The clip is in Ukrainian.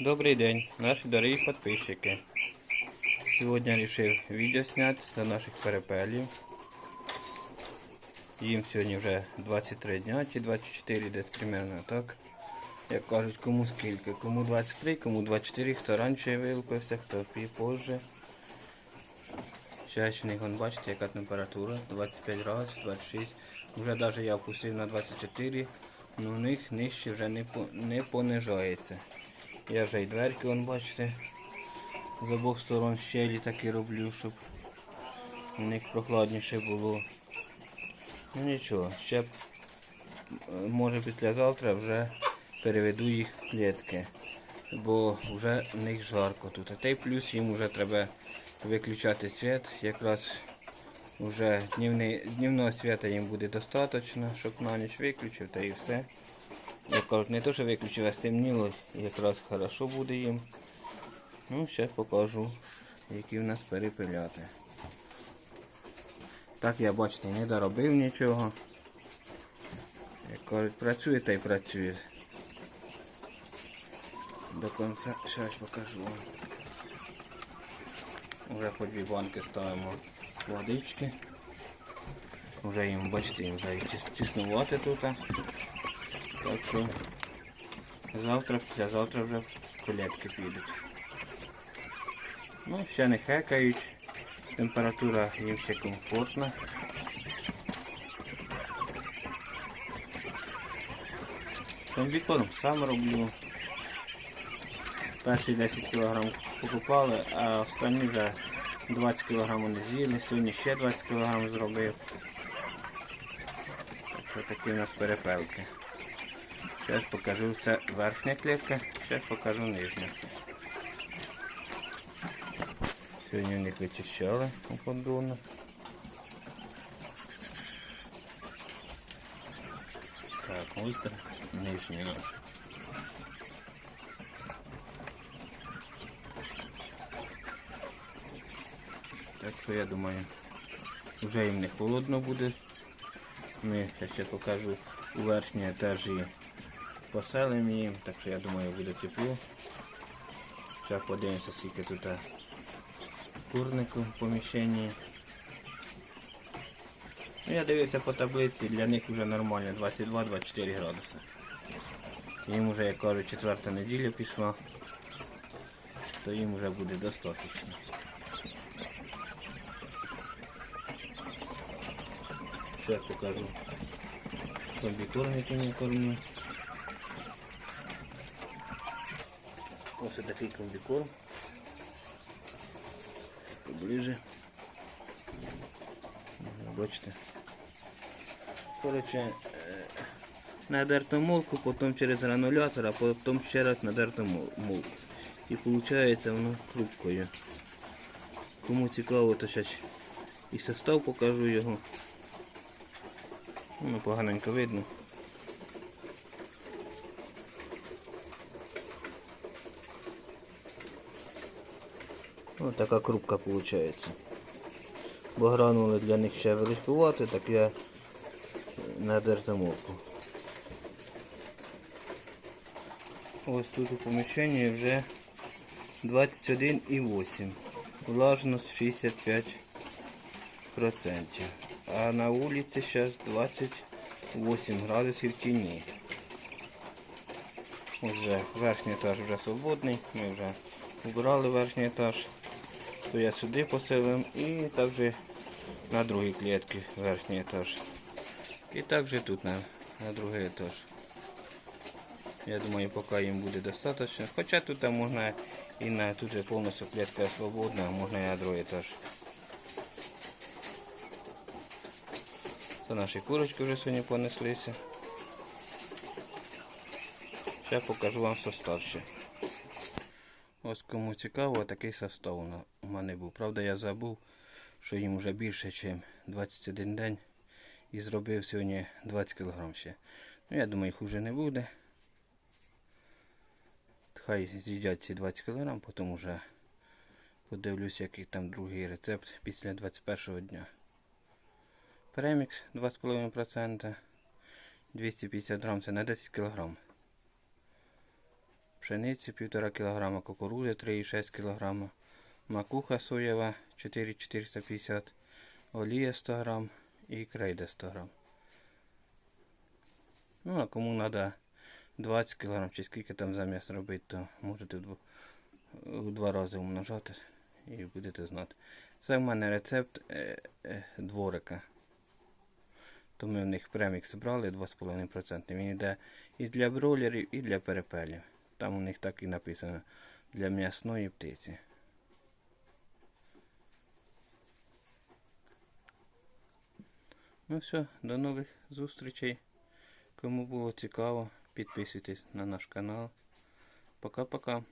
Добрий день, наші дорогі підписчики. Сьогодні вирішив відео зняти за наших перепелів. Їм сьогодні вже 23 дня чи 24 десь примерно так. Як кажуть, кому скільки. Кому 23, кому 24, хто раніше вилупився, хто позже. Зараз них, вон, бачите, яка температура, 25 градусів, 26. Вже навіть я опустив на 24, але у них нижче вже не, по- не понижається. Я вже і дверки, вон, бачите, з обох сторон щелі такі роблю, щоб у них прохладніше було. Ну нічого, ще е, може післязавтра вже переведу їх в клітки, бо вже в них жарко тут. А та й плюс їм вже треба виключати світ. Якраз вже днівний, днівного світа їм буде достатньо, щоб на ніч виключив та і все. Як кажуть, не то, що виключив, а стемніло, якраз хорошо буде їм. Ну, ще покажу, які в нас перепиляти. Так я бачите, не доробив нічого. Як кажуть, працює та й працює. До кінця щось покажу вам. Вже по дві банки ставимо водички. Вже їм, бачите, їм вже тіснувати тут. Так що завтра, післязавтра вже в колетки підуть. Ну, ще не хекають. Температура їм ще комфортна. Комбікорм сам роблю. Перші 10 кг покупали, а останні вже 20 кг не з'їли. Сьогодні ще 20 кг зробив. Так що такі у нас перепелки. Зараз покажу це верхня клітка, зараз покажу нижню. Сьогодні у них вичищали у. Так, так, нижній наш. Так що я думаю, вже їм не холодно буде. Ми я ще покажу у верхній етажі поселимо їм, так що я думаю буде тепло. Зараз подивимося, скільки тут е, курнику в поміщенні. Ну, я дивився по таблиці, для них вже нормально 22-24 градуси. Їм вже, як кажуть, четверта неділя пішла, то їм вже буде достатньо. Ще покажу комбікорм, який я кормлю. Ось такий комбікорм. Поближе. Бачите. Коротше, е, на дертомолку, потім через гранулятор, а потім ще раз на дертомолку. І виходить воно хрупкою. Кому цікаво, то зараз і состав покажу його. Ну, поганенько видно. Ось така крупка виходить. Бо гранули для них ще великувати, так я на дертомовку. Ось тут у поміщенні вже 21,8. Влажність 65%. А на вулиці зараз 28 градусів тіні. Уже верхній етаж вже свободний, ми вже убрали верхній етаж. То я сюди поселив і також на другій клітці верхній етаж. І також тут на, на другий етаж. Я думаю, поки їм буде достатньо. Хоча тут можна і на тут же повністю клітка свободна, можна і на другий етаж. Це наші курочки вже сьогодні понеслися. Ще покажу вам состав ще. Ось кому цікаво, такий состав у на- мене був. Правда, я забув, що їм вже більше, ніж 21 день. І зробив сьогодні 20 кг ще. Ну, я думаю, їх вже не буде. Хай з'їдять ці 20 кг, потім вже подивлюсь, який там другий рецепт після 21 дня. Премікс 2,5%. 250 грам це на 10 кг. пшениці 1,5 кг, кукурузи 3,6 кг, макуха соєва 4,450 олія 100 г і крейда 100 г. Ну, а кому треба 20 кг чи скільки там заміс робити, то можете в два рази умножати і будете знати. Це в мене рецепт е, е, дворика. То ми в них премікс брали 2,5%. Він йде і для бройлерів, і для перепелів. Там у них так і написано для м'ясної птиці. Ну все, до нових зустрічей. Кому було цікаво, підписуйтесь на наш канал. Пока-пока.